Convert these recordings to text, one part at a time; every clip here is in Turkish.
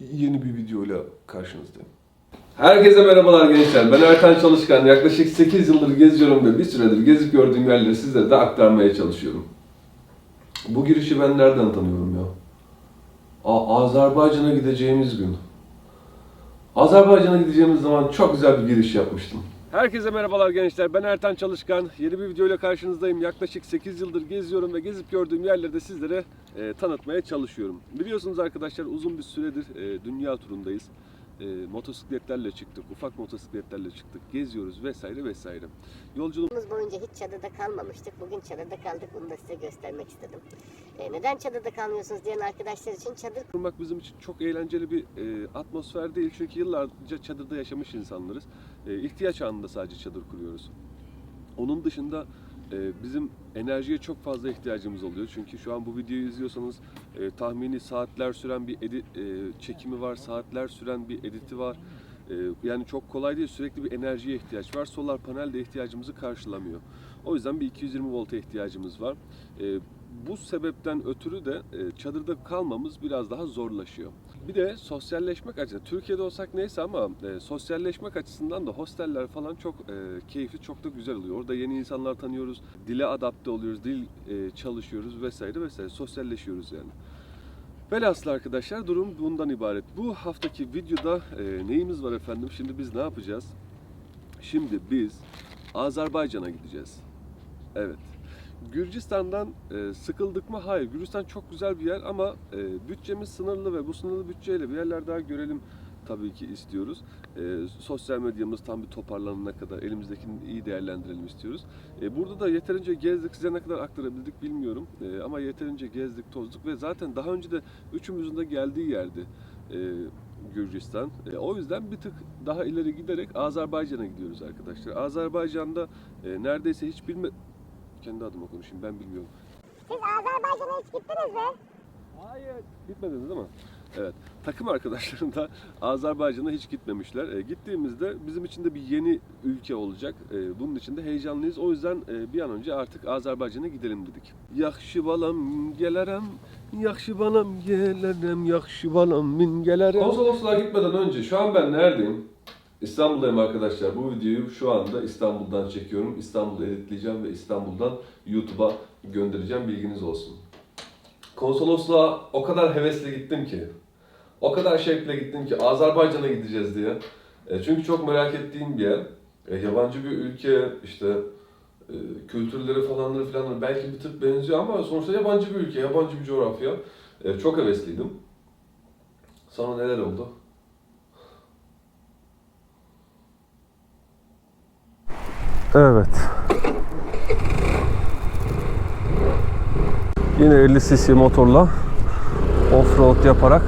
yeni bir videoyla karşınızdayım. Herkese merhabalar gençler. Ben Ertan Çalışkan. Yaklaşık 8 yıldır geziyorum ve bir süredir gezip gördüğüm yerleri sizlere de aktarmaya çalışıyorum. Bu girişi ben nereden tanıyorum ya? Aa, Azerbaycan'a gideceğimiz gün. Azerbaycan'a gideceğimiz zaman çok güzel bir giriş yapmıştım. Herkese merhabalar gençler. Ben Ertan Çalışkan. Yeni bir videoyla karşınızdayım. Yaklaşık 8 yıldır geziyorum ve gezip gördüğüm yerleri de sizlere e, tanıtmaya çalışıyorum. Biliyorsunuz arkadaşlar uzun bir süredir e, dünya turundayız. E, motosikletlerle çıktık, ufak motosikletlerle çıktık, geziyoruz vesaire vesaire. Yolculuk Yolumuz boyunca hiç çadırda kalmamıştık. Bugün çadırda kaldık. Bunu da size göstermek istedim. Ee, neden çadırda kalmıyorsunuz diyen arkadaşlar için çadır kurmak bizim için çok eğlenceli bir e, atmosfer değil. Çünkü yıllarca çadırda yaşamış insanlarız. E, ihtiyaç anında sadece çadır kuruyoruz. Onun dışında e, bizim enerjiye çok fazla ihtiyacımız oluyor. Çünkü şu an bu videoyu izliyorsanız e, tahmini saatler süren bir edit e, çekimi var, saatler süren bir editi var. E, yani çok kolay değil. Sürekli bir enerjiye ihtiyaç var. Solar panel de ihtiyacımızı karşılamıyor. O yüzden bir 220 volta ihtiyacımız var. E, bu sebepten ötürü de e, çadırda kalmamız biraz daha zorlaşıyor. Bir de sosyalleşmek açısından, Türkiye'de olsak neyse ama e, sosyalleşmek açısından da hosteller falan çok e, keyifli, çok da güzel oluyor. Orada yeni insanlar tanıyoruz, dile adapte oluyoruz, dil e, çalışıyoruz vesaire vesaire, sosyalleşiyoruz yani. Velhasıl arkadaşlar durum bundan ibaret. Bu haftaki videoda e, neyimiz var efendim? Şimdi biz ne yapacağız? Şimdi biz Azerbaycan'a gideceğiz. Evet. Gürcistan'dan e, sıkıldık mı? Hayır. Gürcistan çok güzel bir yer ama e, bütçemiz sınırlı ve bu sınırlı bütçeyle bir yerler daha görelim tabii ki istiyoruz. E, sosyal medyamız tam bir toparlanana kadar elimizdekini iyi değerlendirelim istiyoruz. E, burada da yeterince gezdik. Size ne kadar aktarabildik bilmiyorum. E, ama yeterince gezdik, tozduk ve zaten daha önce de üçümüzün de geldiği yerdi. E, Gürcistan. E, o yüzden bir tık daha ileri giderek Azerbaycan'a gidiyoruz arkadaşlar. Azerbaycan'da e, neredeyse hiç bilme... Kendi adıma konuşayım ben bilmiyorum. Siz Azerbaycan'a hiç gittiniz mi? Hayır. Gitmediniz değil mi? Evet. Takım arkadaşlarım da Azerbaycan'a hiç gitmemişler. E, gittiğimizde bizim için de bir yeni ülke olacak. E, bunun için de heyecanlıyız. O yüzden e, bir an önce artık Azerbaycan'a gidelim dedik. Yaxşı balam gelerem, yaxşı balam gelerem, yaxşı balam min gelerem. Konsolosluğa gitmeden önce şu an ben neredeyim? İstanbul'dayım arkadaşlar. Bu videoyu şu anda İstanbul'dan çekiyorum. İstanbul'u editleyeceğim ve İstanbul'dan YouTube'a göndereceğim. Bilginiz olsun. Konsolosluğa o kadar hevesle gittim ki, o kadar şevkle gittim ki Azerbaycan'a gideceğiz diye. E, çünkü çok merak ettiğim bir yer. E, yabancı bir ülke, işte e, kültürleri falanları filanları belki bir tık benziyor ama sonuçta yabancı bir ülke, yabancı bir coğrafya. E, çok hevesliydim. Sonra neler oldu? Evet. Yine 50 cc motorla off-road yaparak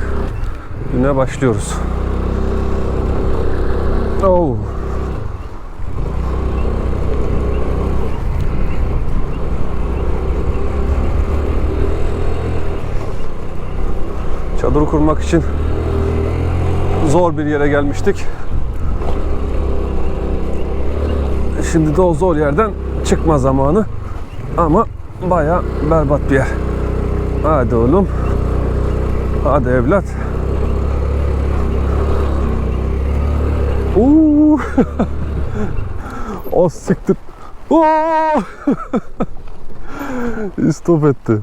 güne başlıyoruz. Oh. Çadır kurmak için zor bir yere gelmiştik. Şimdi de o zor yerden çıkma zamanı. Ama baya berbat bir yer. Hadi oğlum. Hadi evlat. Uuu. o siktir. Oo! Stop etti.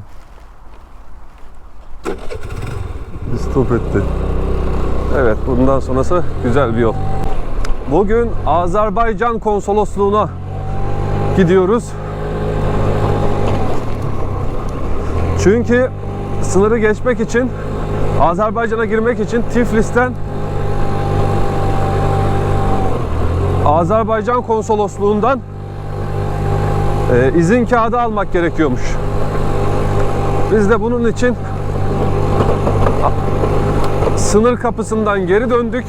Stop etti. Evet bundan sonrası güzel bir yol. Bugün Azerbaycan konsolosluğuna gidiyoruz. Çünkü sınırı geçmek için Azerbaycan'a girmek için Tiflis'ten Azerbaycan konsolosluğundan e, izin kağıdı almak gerekiyormuş. Biz de bunun için sınır kapısından geri döndük.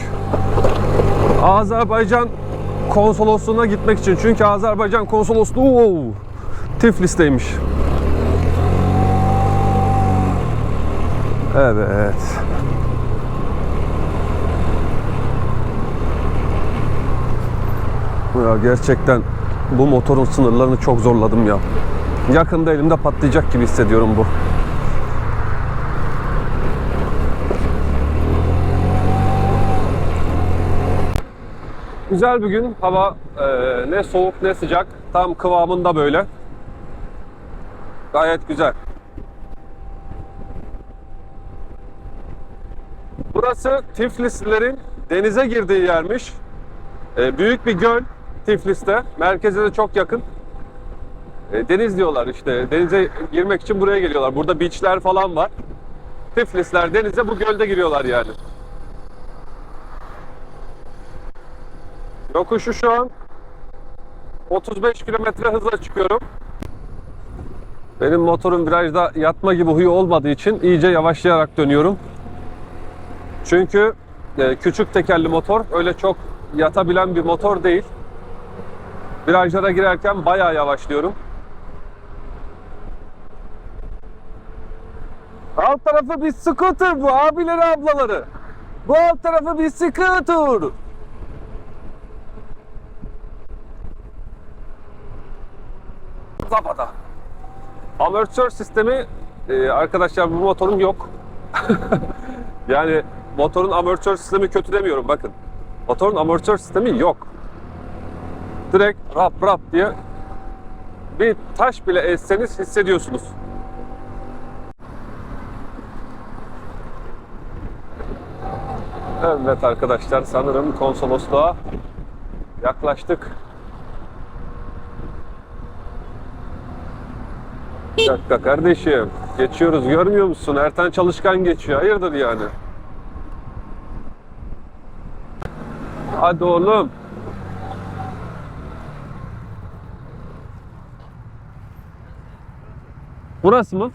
Azerbaycan konsolosluğuna gitmek için. Çünkü Azerbaycan konsolosluğu oo, Tiflis'teymiş. Evet. Ya gerçekten bu motorun sınırlarını çok zorladım ya. Yakında elimde patlayacak gibi hissediyorum bu. Güzel bir gün. Hava e, ne soğuk ne sıcak. Tam kıvamında böyle. Gayet güzel. Burası Tiflislilerin denize girdiği yermiş. E, büyük bir göl Tiflis'te. Merkeze de çok yakın. E, deniz diyorlar işte. Denize girmek için buraya geliyorlar. Burada beachler falan var. Tiflisler denize bu gölde giriyorlar yani. Yokuşu şu an 35 kilometre hızla çıkıyorum. Benim motorun virajda yatma gibi huyu olmadığı için iyice yavaşlayarak dönüyorum. Çünkü e, küçük tekerli motor öyle çok yatabilen bir motor değil. Virajlara girerken bayağı yavaşlıyorum. Alt tarafı bir scooter bu abileri ablaları. Bu alt tarafı bir scooter. Zabada. Amortisör sistemi e, arkadaşlar bu motorun yok. yani motorun amortisör sistemi kötü demiyorum bakın. Motorun amortisör sistemi yok. Direkt rap rap diye bir taş bile esseniz hissediyorsunuz. Evet arkadaşlar sanırım konsolosluğa yaklaştık. Dakika kardeşim. Geçiyoruz görmüyor musun? Ertan Çalışkan geçiyor. Hayırdır yani? Hadi oğlum. Burası mı?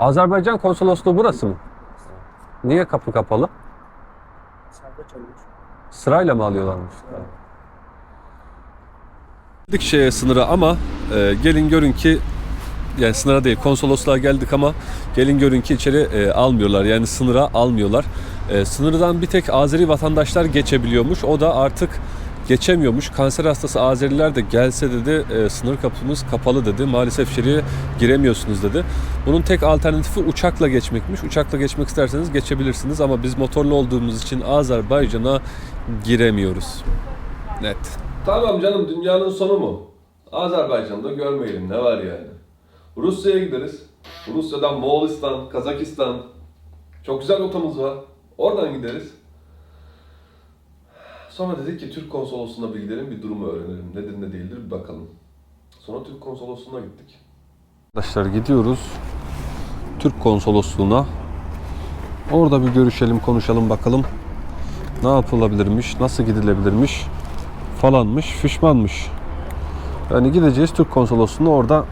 Azerbaycan konsolosluğu burası mı? Niye kapı kapalı? Sırayla mı alıyorlarmış? Geldik şeye sınıra ama e, gelin görün ki yani sınıra değil konsolosluğa geldik ama gelin görün ki içeri e, almıyorlar yani sınıra almıyorlar. E, sınırdan bir tek Azeri vatandaşlar geçebiliyormuş. O da artık geçemiyormuş. Kanser hastası Azeriler de gelse dedi e, sınır kapımız kapalı dedi. Maalesef içeriye giremiyorsunuz dedi. Bunun tek alternatifi uçakla geçmekmiş. Uçakla geçmek isterseniz geçebilirsiniz ama biz motorlu olduğumuz için Azerbaycan'a giremiyoruz. Net. Tamam canım dünyanın sonu mu? Azerbaycan'da görmeyelim ne var yani. Rusya'ya gideriz. Rusya'dan Moğolistan, Kazakistan. Çok güzel rotamız var. Oradan gideriz. Sonra dedik ki Türk konsolosluğuna bir gidelim bir durumu öğrenelim. Nedir ne değildir bir bakalım. Sonra Türk konsolosluğuna gittik. Arkadaşlar gidiyoruz Türk konsolosluğuna. Orada bir görüşelim, konuşalım bakalım. Ne yapılabilirmiş, nasıl gidilebilirmiş falanmış, fişmanmış. Yani gideceğiz Türk konsolosluğuna orada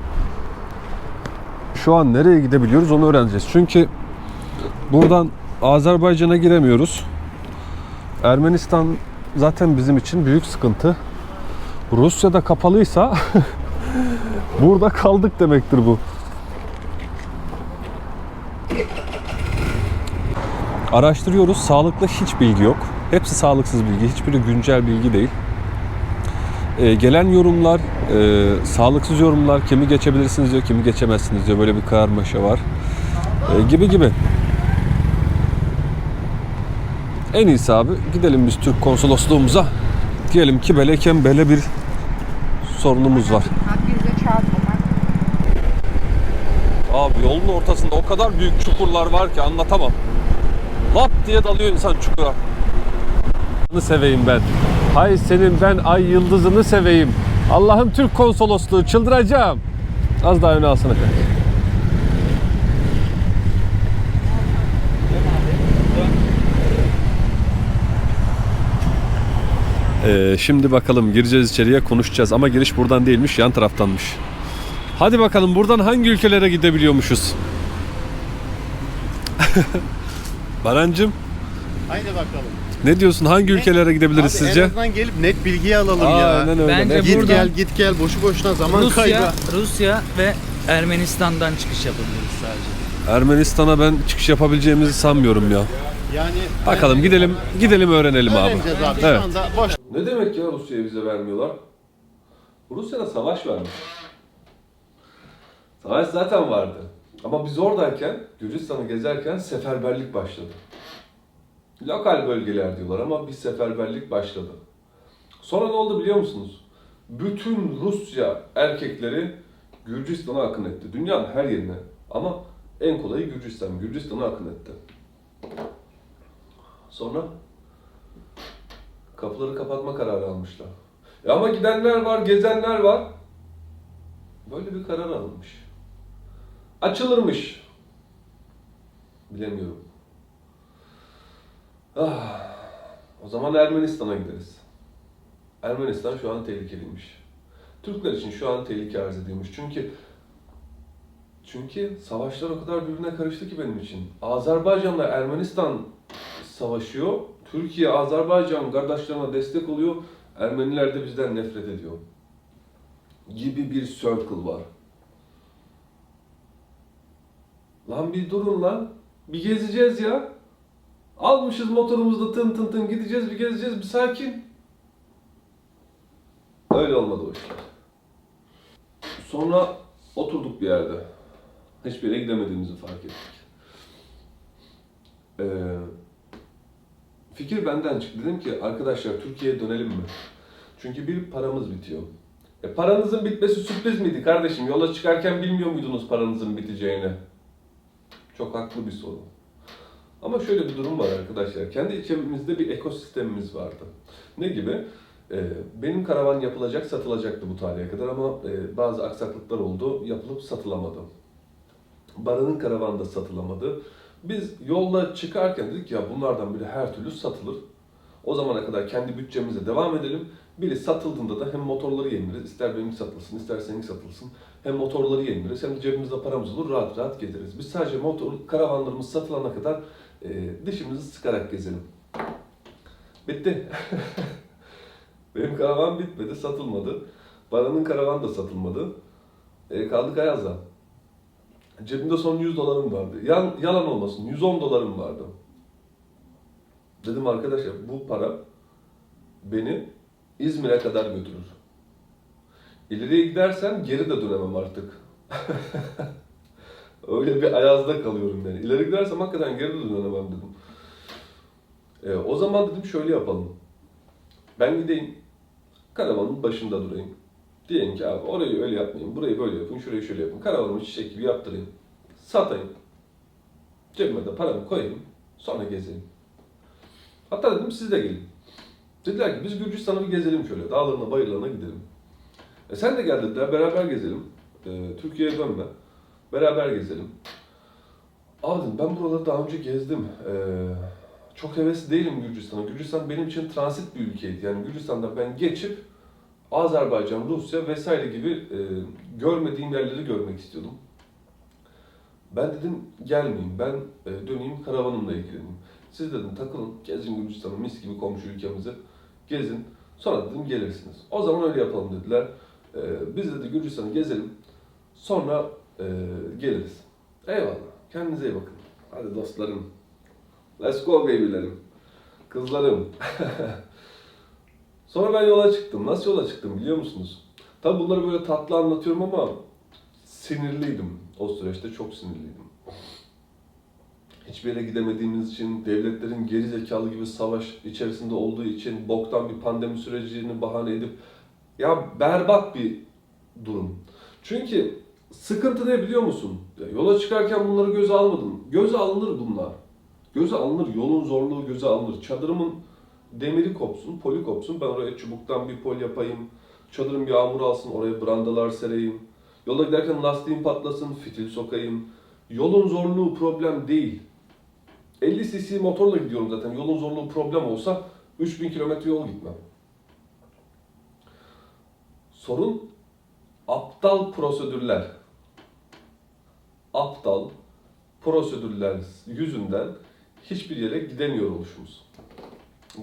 şu an nereye gidebiliyoruz onu öğreneceğiz. Çünkü buradan Azerbaycan'a giremiyoruz. Ermenistan zaten bizim için büyük sıkıntı. Rusya'da kapalıysa burada kaldık demektir bu. Araştırıyoruz. Sağlıklı hiç bilgi yok. Hepsi sağlıksız bilgi. Hiçbiri güncel bilgi değil. Ee, gelen yorumlar, e, sağlıksız yorumlar, kimi geçebilirsiniz diyor, kimi geçemezsiniz diyor. Böyle bir karmaşa var. Ee, gibi gibi. En iyisi abi gidelim biz Türk konsolosluğumuza. Diyelim ki bele bir sorunumuz var. Abi yolun ortasında o kadar büyük çukurlar var ki anlatamam. Lap diye dalıyor insan çukura. Seveyim ben. Hay senin ben ay yıldızını seveyim. Allah'ım Türk konsolosluğu çıldıracağım. Az daha öne alsana Ee, şimdi bakalım gireceğiz içeriye konuşacağız ama giriş buradan değilmiş yan taraftanmış. Hadi bakalım buradan hangi ülkelere gidebiliyormuşuz? Barancım Haydi bakalım. ne diyorsun hangi ülkelere gidebiliriz Abi sizce? En azından gelip net bilgi alalım ya. Aynen öyle. Bence Ne- Git Buradan- gel git gel boşu boşuna zaman Rusya, kaybı. Rusya ve Ermenistan'dan çıkış yapabiliriz sadece. Ermenistan'a ben çıkış yapabileceğimizi sanmıyorum ya. Yani Bakalım gidelim gidelim öğrenelim abi. öğreneceğiz abi. Evet. Şu anda boş Ne demek ya Rusya'ya vize vermiyorlar? Rusya'da savaş vermiş. Savaş zaten vardı. Ama biz oradayken, Gürcistan'ı gezerken seferberlik başladı. Lokal bölgeler diyorlar ama bir seferberlik başladı. Sonra ne oldu biliyor musunuz? Bütün Rusya erkekleri Gürcistan'a akın etti. Dünyanın her yerine. Ama en kolayı Gürcistan. Gürcistan'a akın etti. Sonra kapıları kapatma kararı almışlar. E ama gidenler var, gezenler var. Böyle bir karar alınmış. Açılırmış. Bilemiyorum. Ah, o zaman Ermenistan'a gideriz. Ermenistan şu an tehlikeliymiş. Türkler için şu an tehlike arz ediyormuş. Çünkü çünkü savaşlar o kadar birbirine karıştı ki benim için. Azerbaycan'la Ermenistan savaşıyor. Türkiye, Azerbaycan kardeşlerine destek oluyor. Ermeniler de bizden nefret ediyor. Gibi bir circle var. Lan bir durun lan. Bir gezeceğiz ya. Almışız motorumuzda tın tın tın gideceğiz bir gezeceğiz bir sakin. Öyle olmadı o işler. Sonra oturduk bir yerde. Hiçbir yere gidemediğimizi fark ettik. Ee, fikir benden çıktı. Dedim ki arkadaşlar Türkiye'ye dönelim mi? Çünkü bir paramız bitiyor. E paranızın bitmesi sürpriz miydi kardeşim? Yola çıkarken bilmiyor muydunuz paranızın biteceğini? Çok haklı bir soru. Ama şöyle bir durum var arkadaşlar. Kendi içimizde bir ekosistemimiz vardı. Ne gibi? Ee, benim karavan yapılacak, satılacaktı bu tarihe kadar ama e, bazı aksaklıklar oldu. Yapılıp satılamadı. Baran'ın karavanı da satılamadı. Biz yolda çıkarken dedik ya bunlardan biri her türlü satılır. O zamana kadar kendi bütçemize devam edelim. Biri satıldığında da hem motorları yeniliriz, ister benimki satılsın, ister seninki satılsın. Hem motorları yeniliriz, hem de cebimizde paramız olur, rahat rahat gezeriz. Biz sadece motor, karavanlarımız satılana kadar e, dişimizi sıkarak gezelim. Bitti. Benim karavan bitmedi, satılmadı. Baran'ın karavan da satılmadı. E, kaldık Ayaz'da. Cebimde son 100 dolarım vardı. Yan, yalan olmasın, 110 dolarım vardı. Dedim arkadaşlar bu para beni İzmir'e kadar götürür. İleriye gidersem geri de dönemem artık. Öyle bir ayazda kalıyorum yani. İleri gidersem hakikaten geri de dönemem dedim. E, o zaman dedim şöyle yapalım. Ben gideyim, karavanın başında durayım. Diyelim ki abi orayı öyle yapmayın, burayı böyle yapın, şurayı şöyle yapın. Karavanımı çiçek gibi yaptırayım. Satayım. Cebime de paramı koyayım. Sonra gezeyim. Hatta dedim siz de gelin. Dediler ki biz Gürcistan'ı bir gezelim şöyle. Dağlarına, bayırlarına gidelim. E sen de gel dediler, beraber gezelim. E, Türkiye'ye dönme. Beraber gezelim. Abi dedim ben buraları daha önce gezdim. E, çok hevesli değilim Gürcistan'a. Gürcistan benim için transit bir ülkeydi. Yani Gürcistan'dan ben geçip Azerbaycan, Rusya vesaire gibi e, görmediğim yerleri görmek istiyordum. Ben dedim gelmeyeyim, ben e, döneyim karavanımla ilgileneyim. Siz dedim takılın, gezin Gürcistan'ı mis gibi komşu ülkemizi gezin. Sonra dedim gelirsiniz. O zaman öyle yapalım dediler. E, biz dedi Gürcistan'ı gezelim. Sonra e, geliriz. Eyvallah. Kendinize iyi bakın. Hadi dostlarım. Let's go babylerim. Kızlarım. Sonra ben yola çıktım. Nasıl yola çıktım biliyor musunuz? Tabi bunları böyle tatlı anlatıyorum ama sinirliydim. O süreçte çok sinirliydim. Hiçbir yere gidemediğimiz için, devletlerin geri zekalı gibi savaş içerisinde olduğu için, boktan bir pandemi sürecini bahane edip ya berbat bir durum. Çünkü sıkıntı ne biliyor musun? Ya yola çıkarken bunları göze almadım. Göze alınır bunlar. Göze alınır, yolun zorluğu göze alınır. Çadırımın demiri kopsun, poli kopsun. Ben oraya çubuktan bir pol yapayım. Çadırım yağmur alsın, oraya brandalar sereyim. Yola giderken lastiğim patlasın, fitil sokayım. Yolun zorluğu problem değil. 50 cc motorla gidiyorum zaten. Yolun zorluğu problem olsa 3000 kilometre yol gitmem. Sorun aptal prosedürler. Aptal prosedürler yüzünden hiçbir yere gidemiyor oluşumuz.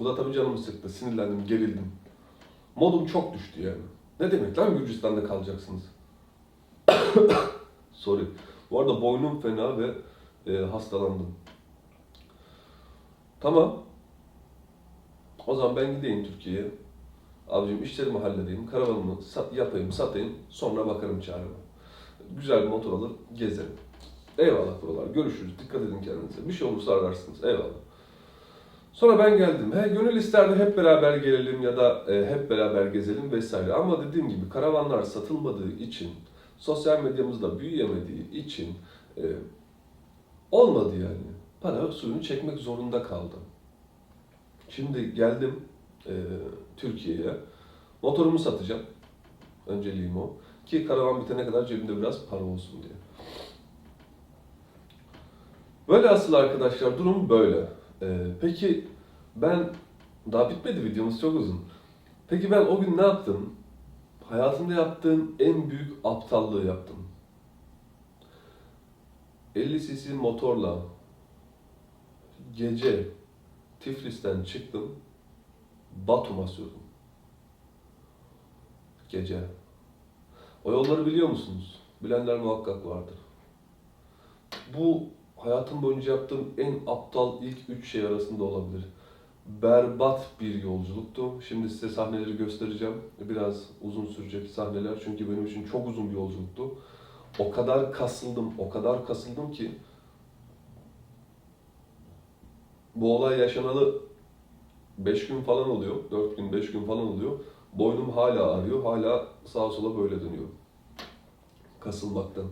Bu da tabii canımı sıktı. Sinirlendim, gerildim. Modum çok düştü yani. Ne demek lan Gürcistan'da kalacaksınız? Sorry. Bu arada boynum fena ve e, hastalandım. Tamam. O zaman ben gideyim Türkiye'ye. Abicim işlerimi halledeyim, karavanımı sat, yapayım, satayım, sonra bakarım çareme. güzel bir motor alır gezerim. Eyvallah buralar. Görüşürüz. Dikkat edin kendinize. Bir şey olursa ararsınız. Eyvallah. Sonra ben geldim. He, gönül isterdi hep beraber gelelim ya da e, hep beraber gezelim vesaire. Ama dediğim gibi karavanlar satılmadığı için, sosyal medyamızda büyüyemediği için e, olmadı yani. Para suyunu çekmek zorunda kaldım. Şimdi geldim e, Türkiye'ye. Motorumu satacağım. Önceliğim o. Ki karavan bitene kadar cebimde biraz para olsun diye. Böyle asıl arkadaşlar durum böyle. Ee, peki ben daha bitmedi videomuz çok uzun. Peki ben o gün ne yaptım? Hayatımda yaptığım en büyük aptallığı yaptım. 50 cc motorla gece Tiflis'ten çıktım. Batum'a sürdüm. Gece. O yolları biliyor musunuz? Bilenler muhakkak vardır. Bu hayatım boyunca yaptığım en aptal ilk üç şey arasında olabilir. Berbat bir yolculuktu. Şimdi size sahneleri göstereceğim. Biraz uzun sürecek sahneler çünkü benim için çok uzun bir yolculuktu. O kadar kasıldım, o kadar kasıldım ki bu olay yaşanalı 5 gün falan oluyor. 4 gün, 5 gün falan oluyor. Boynum hala ağrıyor. Hala sağa sola böyle dönüyor. Kasılmaktan.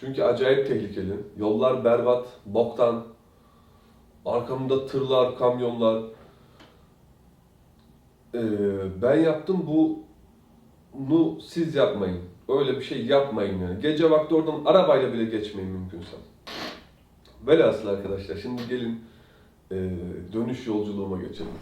Çünkü acayip tehlikeli. Yollar berbat, boktan. Arkamda tırlar, kamyonlar. Ee, ben yaptım bunu siz yapmayın. Öyle bir şey yapmayın yani. Gece vakti oradan arabayla bile geçmeyin mümkünse. Velhasıl arkadaşlar şimdi gelin e, dönüş yolculuğuma geçelim.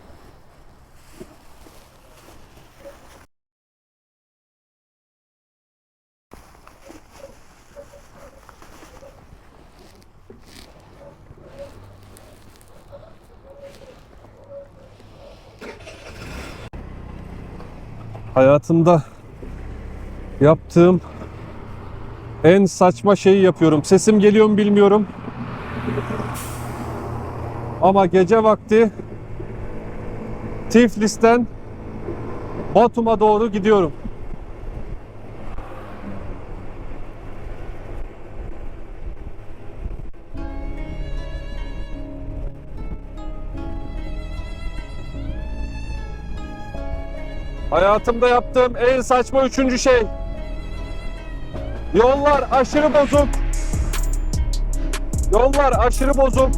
Hayatımda yaptığım en saçma şeyi yapıyorum. Sesim geliyor mu bilmiyorum. Ama gece vakti Tiflis'ten Batum'a doğru gidiyorum. Hayatımda yaptığım en saçma üçüncü şey. Yollar aşırı bozuk. Yollar aşırı bozuk.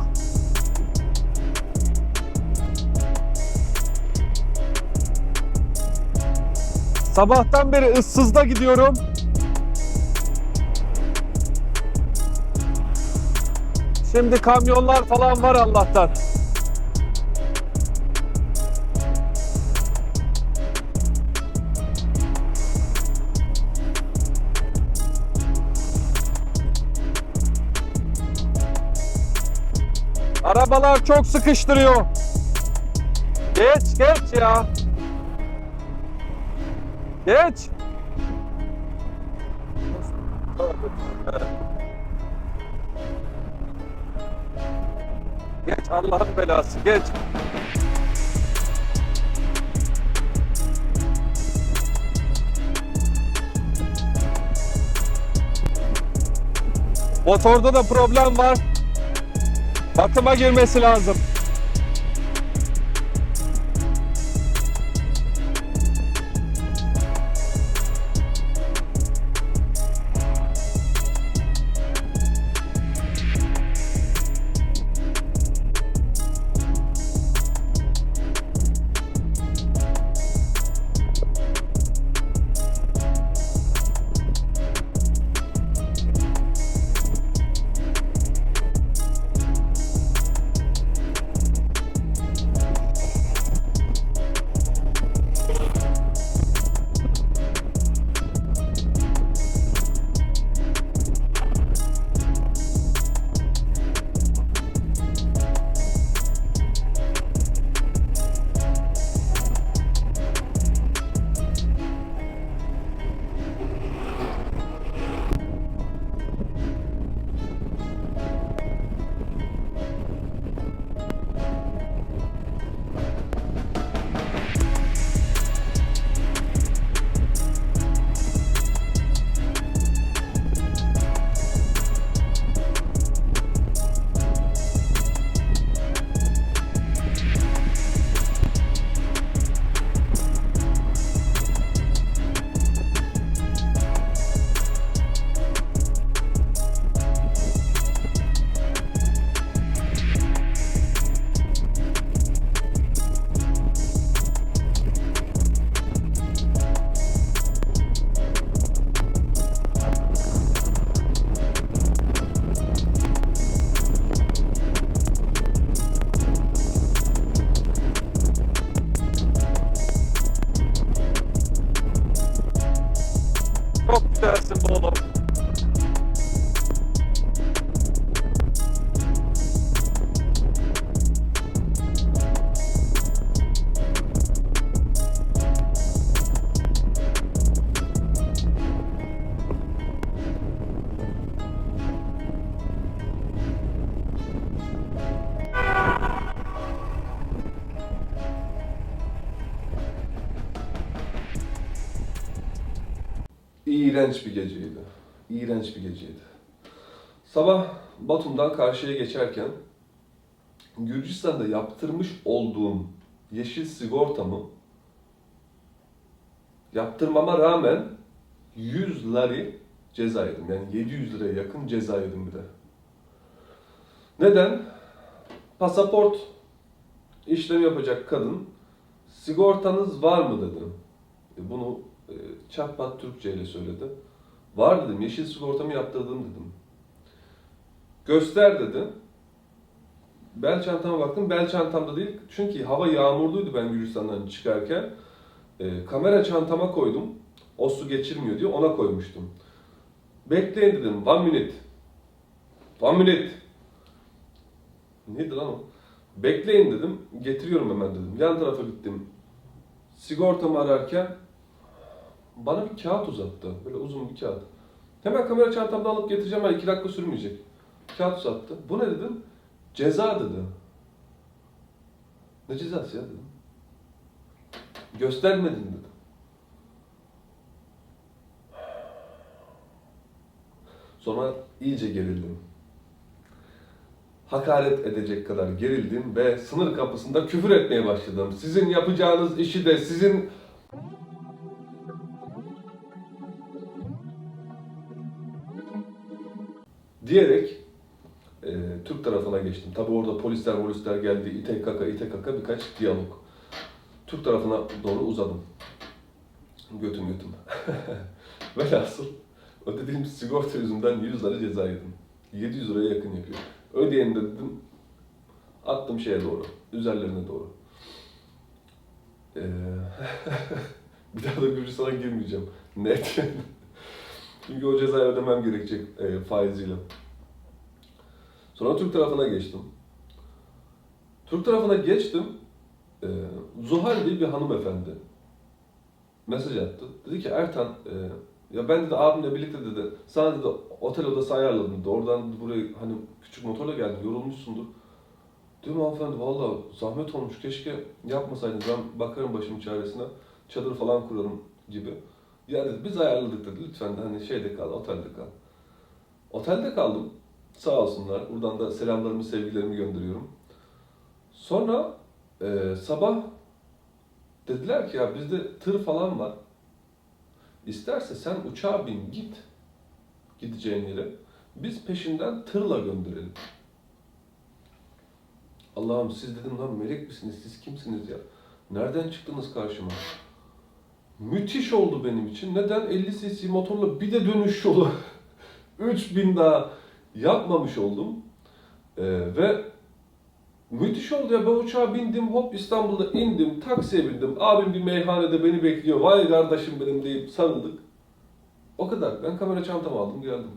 Sabahtan beri ıssızda gidiyorum. Şimdi kamyonlar falan var Allah'tan. Arabalar çok sıkıştırıyor. Geç geç ya. Geç. Geç Allah'ın belası geç. Motorda da problem var. Batıma girmesi lazım. İğrenç bir geceydi. İğrenç bir geceydi. Sabah Batum'dan karşıya geçerken Gürcistan'da yaptırmış olduğum yeşil sigortamı yaptırmama rağmen 100 lari ceza yedim. Yani 700 liraya yakın ceza yedim bir de. Neden? Pasaport işlemi yapacak kadın sigortanız var mı dedi. E, Bunu çatpat Türkçe ile söyledi. Var dedim, yeşil sigortamı yaptırdım dedim. Göster dedi. Bel çantama baktım, bel çantamda değil. Çünkü hava yağmurluydu ben Gürcistan'dan çıkarken. E, kamera çantama koydum. O su geçirmiyor diye ona koymuştum. Bekleyin dedim, one minute. One minute. Neydi lan o? Bekleyin dedim, getiriyorum hemen dedim. Yan tarafa gittim. Sigortamı ararken bana bir kağıt uzattı. Böyle uzun bir kağıt. Hemen kamera çantamda alıp getireceğim ama iki dakika sürmeyecek. Kağıt uzattı. Bu ne dedim? Ceza dedi. Ne cezası ya dedim. Göstermedin dedi. Sonra iyice gerildim. Hakaret edecek kadar gerildim ve sınır kapısında küfür etmeye başladım. Sizin yapacağınız işi de sizin diyerek e, Türk tarafına geçtim. Tabi orada polisler polisler geldi. İte kaka ite kaka birkaç diyalog. Türk tarafına doğru uzadım. Götüm götüm. Velhasıl ödediğim sigorta yüzünden 100 lira ceza yedim. 700 liraya yakın yapıyor. Ödeyeni de dedim attım şeye doğru. Üzerlerine doğru. Ee, bir daha da Gürcistan'a girmeyeceğim. Net. Çünkü o cezayı ödemem gerekecek e, faiziyle. Sonra Türk tarafına geçtim. Türk tarafına geçtim. E, Zuhal diye bir hanımefendi mesaj attı. Dedi ki Ertan, e, ya ben dedi abimle birlikte dedi, sana dedi otel odası ayarladım dedi. Oradan buraya hani küçük motorla geldim, yorulmuşsundur. Diyorum hanımefendi valla zahmet olmuş keşke yapmasaydınız ben bakarım başımın çaresine çadır falan kurarım gibi. Ya dedi biz ayarladık dedi lütfen hani şeyde kal, otelde kal. Otelde kaldım. Sağ olsunlar. Buradan da selamlarımı, sevgilerimi gönderiyorum. Sonra e, sabah dediler ki ya bizde tır falan var. İsterse sen uçağa bin git gideceğin yere. Biz peşinden tırla gönderelim. Allah'ım siz dedim lan melek misiniz? Siz kimsiniz ya? Nereden çıktınız karşıma? Müthiş oldu benim için. Neden? 50 cc motorla bir de dönüş yolu. 3000 daha yapmamış oldum. Ee, ve müthiş oldu ya. Ben uçağa bindim, hop İstanbul'da indim, taksiye bindim. Abim bir meyhanede beni bekliyor. Vay kardeşim benim deyip sarıldık. O kadar. Ben kamera çantamı aldım, geldim.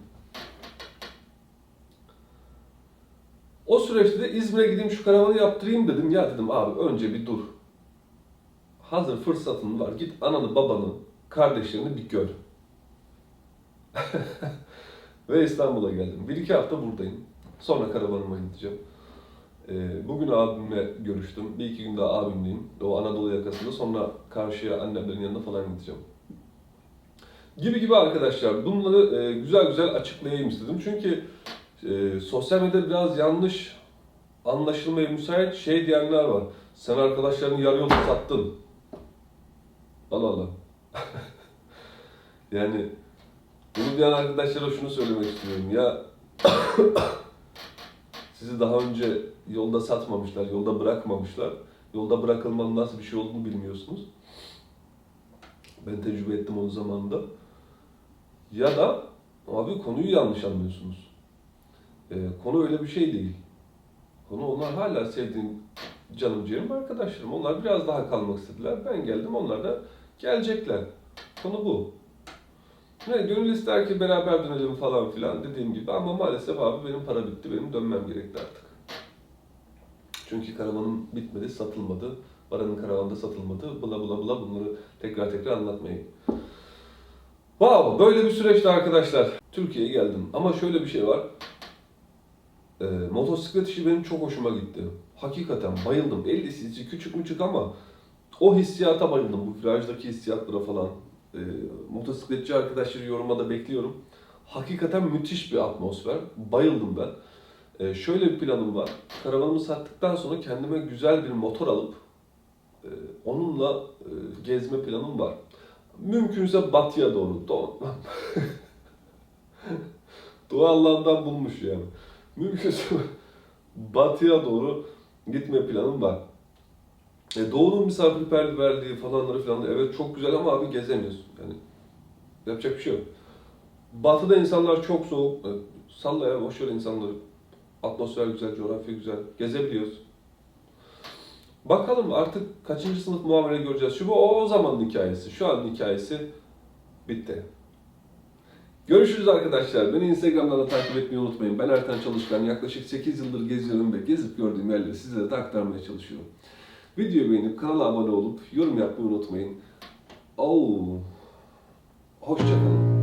O süreçte de İzmir'e gideyim şu karavanı yaptırayım dedim. Ya dedim abi önce bir dur. Hazır fırsatın var. Git ananı, babanı, kardeşlerini bir gör. Ve İstanbul'a geldim. Bir iki hafta buradayım. Sonra karavanıma gideceğim. Ee, bugün abimle görüştüm. Bir iki gün daha abimleyim. O Anadolu yakasında. Sonra karşıya annemlerin yanına falan gideceğim. Gibi gibi arkadaşlar. Bunları e, güzel güzel açıklayayım istedim. Çünkü e, sosyal medyada biraz yanlış anlaşılmaya müsait şey diyenler var. Sen arkadaşlarını yarı yolda sattın. Allah Allah. yani bunu diyen arkadaşlara şunu söylemek istiyorum. Ya sizi daha önce yolda satmamışlar, yolda bırakmamışlar. Yolda bırakılmanın nasıl bir şey olduğunu bilmiyorsunuz. Ben tecrübe ettim o zamanında. Ya da abi konuyu yanlış anlıyorsunuz. Ee, konu öyle bir şey değil. Konu onlar hala sevdiğim canım ciğerim arkadaşlarım. Onlar biraz daha kalmak istediler. Ben geldim onlar da gelecekler. Konu bu. Ne, gönül ister ki beraber dönelim falan filan dediğim gibi ama maalesef abi benim para bitti, benim dönmem gerekti artık. Çünkü karavanım bitmedi, satılmadı. Baranın karavanda satılmadı. Bula bula bula bunları tekrar tekrar anlatmayayım. Wow, böyle bir süreçti arkadaşlar. Türkiye'ye geldim. Ama şöyle bir şey var. Ee, motosiklet işi benim çok hoşuma gitti. Hakikaten bayıldım. 50 cc küçük müçük ama o hissiyata bayıldım. Bu virajdaki hissiyatlara falan. Ee, motosikletçi arkadaşları yoruma da bekliyorum. Hakikaten müthiş bir atmosfer. Bayıldım ben. Ee, şöyle bir planım var. Karavanımı sattıktan sonra kendime güzel bir motor alıp e, onunla e, gezme planım var. Mümkünse batıya doğru. Doğu, Doğu Allah'ından bulmuş yani. Mümkünse batıya doğru gitme planım var. E, Doğu'nun misafirperverliği falanları falan da evet çok güzel ama abi gezemiyorsun. Yani yapacak bir şey yok. Batı'da insanlar çok soğuk. E, Salla ya boş insanları. Atmosfer güzel, coğrafya güzel. Gezebiliyoruz. Bakalım artık kaçıncı sınıf muamele göreceğiz. Şu bu o, o zamanın hikayesi. Şu an hikayesi bitti. Görüşürüz arkadaşlar. Beni Instagram'dan da takip etmeyi unutmayın. Ben Ertan Çalışkan. Yaklaşık 8 yıldır geziyorum ve gezip gördüğüm yerleri sizlere de aktarmaya çalışıyorum. Videoyu beğenip kanala abone olup yorum yapmayı unutmayın. Oo. Hoşçakalın.